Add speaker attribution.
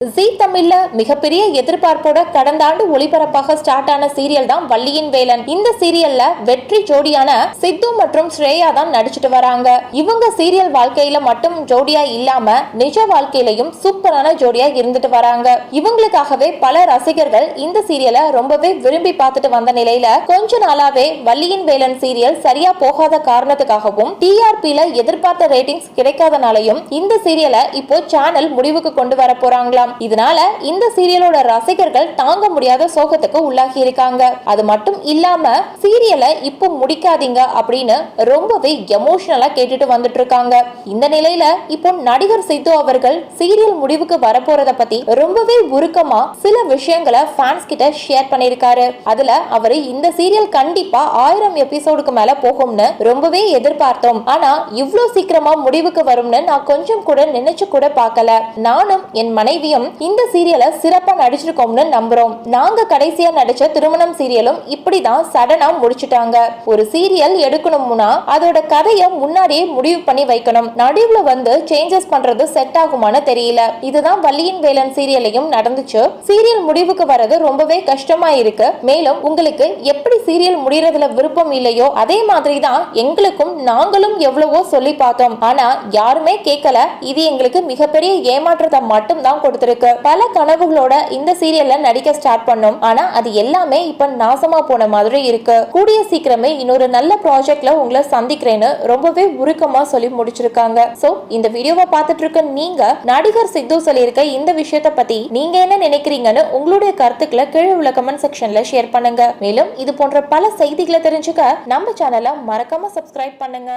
Speaker 1: ஜீ தமிழ்ல மிகப்பெரிய எதிர்பார்ப்போட கடந்த ஆண்டு ஒளிபரப்பாக ஸ்டார்ட் ஆன சீரியல் தான் வள்ளியின் வேலன். இந்த சீரியல்ல வெற்றி ஜோடியான சித்து மற்றும் ஸ்ரேயா தான் நடிச்சிட்டு வராங்க. இவங்க சீரியல் வாழ்க்கையில மட்டும் ஜோடியா இல்லாம நிஜ வாழ்க்கையிலையும் சூப்பரான ஜோடியா இருந்துட்டு வராங்க. இவங்களுக்காகவே பல ரசிகர்கள் இந்த சீரியலை ரொம்பவே விரும்பி பார்த்துட்டு வந்த நிலையில கொஞ்ச நாளாவே வள்ளியின் வேலன் சீரியல் சரியா போகாத காரணத்துக்காகவும் டிஆர்பில எதிர்பார்த்த ரேட்டிங்ஸ் கிடைக்காதனாலையும் இந்த சீரியலை இப்போ சேனல் முடிவுக்கு கொண்டு வர சொல்லலாம் இதனால இந்த சீரியலோட ரசிகர்கள் தாங்க முடியாத சோகத்துக்கு உள்ளாகி இருக்காங்க. அது மட்டும் இல்லாம சீரியலை இப்போ முடிக்காதீங்க அப்படின்னு ரொம்பவே எமோஷனலா கேட்டுட்டு வந்துட்டு இருக்காங்க. இந்த நிலையில இப்போ நடிகர் சித்து அவர்கள் சீரியல் முடிவுக்கு வரப்போறத பத்தி ரொம்பவே உருக்கமா சில விஷயங்களை ஃபேன்ஸ் கிட்ட ஷேர் பண்ணிருக்காரு அதுல அவரு இந்த சீரியல் கண்டிப்பா ஆயிரம் எபிசோடுக்கு மேல போகும்னு ரொம்பவே எதிர்பார்த்தோம். ஆனா இவ்ளோ சீக்கிரமா முடிவுக்கு வரும்னு நான் கொஞ்சம் கூட நினைச்சு கூட பார்க்கல. நானும் என் மனைவியும் இந்த சீரியலை சிறப்பா நடிச்சிருக்கோம்னு நம்புறோம். நாங்க கடைசியா நடிச்ச திருமணம் சீரியலும் இப்படிதான் சடனா முடிச்சிட்டாங்க. ஒரு சீரியல் எடுக்கணும்னா அதோட கதையை முன்னாடியே முடிவு பண்ணி வைக்கணும். நடுவுல வந்து சேஞ்சஸ் பண்றது செட் ஆகுமான்னு தெரியல. இதுதான் வள்ளியின் வேலன் சீரியலையும் நடந்துச்சு. சீரியல் முடிவுக்கு வர்றது ரொம்பவே கஷ்டமா இருக்கு. மேலும் உங்களுக்கு எப்படி சீரியல் முடியறதுல விருப்பம் இல்லையோ அதே மாதிரி தான் எங்களுக்கும் நாங்களும் எவ்வளவோ சொல்லி பார்த்தோம். ஆனா யாருமே கேட்கல இது எங்களுக்கு மிகப்பெரிய ஏமாற்றத்தை மட்டும் தான் கொடுத்திருக்கு பல கனவுகளோட இந்த சீரியல்ல நடிக்க ஸ்டார்ட் பண்ணோம். ஆனா அது எல்லாமே இப்ப நாசமா போன மாதிரி இருக்கு. கூடிய சீக்கிரமே இன்னொரு நல்ல ப்ராஜெக்ட்ல உங்களை சந்திக்கிறேன்னு ரொம்பவே உருக்கமா சொல்லி முடிச்சிருக்காங்க. சோ இந்த வீடியோவை பார்த்துட்டு இருக்க நீங்க நடிகர் சித்து சொல்லியிருக்க இந்த விஷயத்தை பத்தி நீங்க என்ன நினைக்கிறீங்கன்னு உங்களுடைய கருத்துக்களை கீழே உள்ள கமெண்ட் செக்ஷன்ல ஷேர் பண்ணுங்க. மேலும் இது போன்ற பல செய்திகளை தெரிஞ்சுக்க நம்ம சேனலை மறக்காம சப்ஸ்கிரைப் பண்ணுங்க.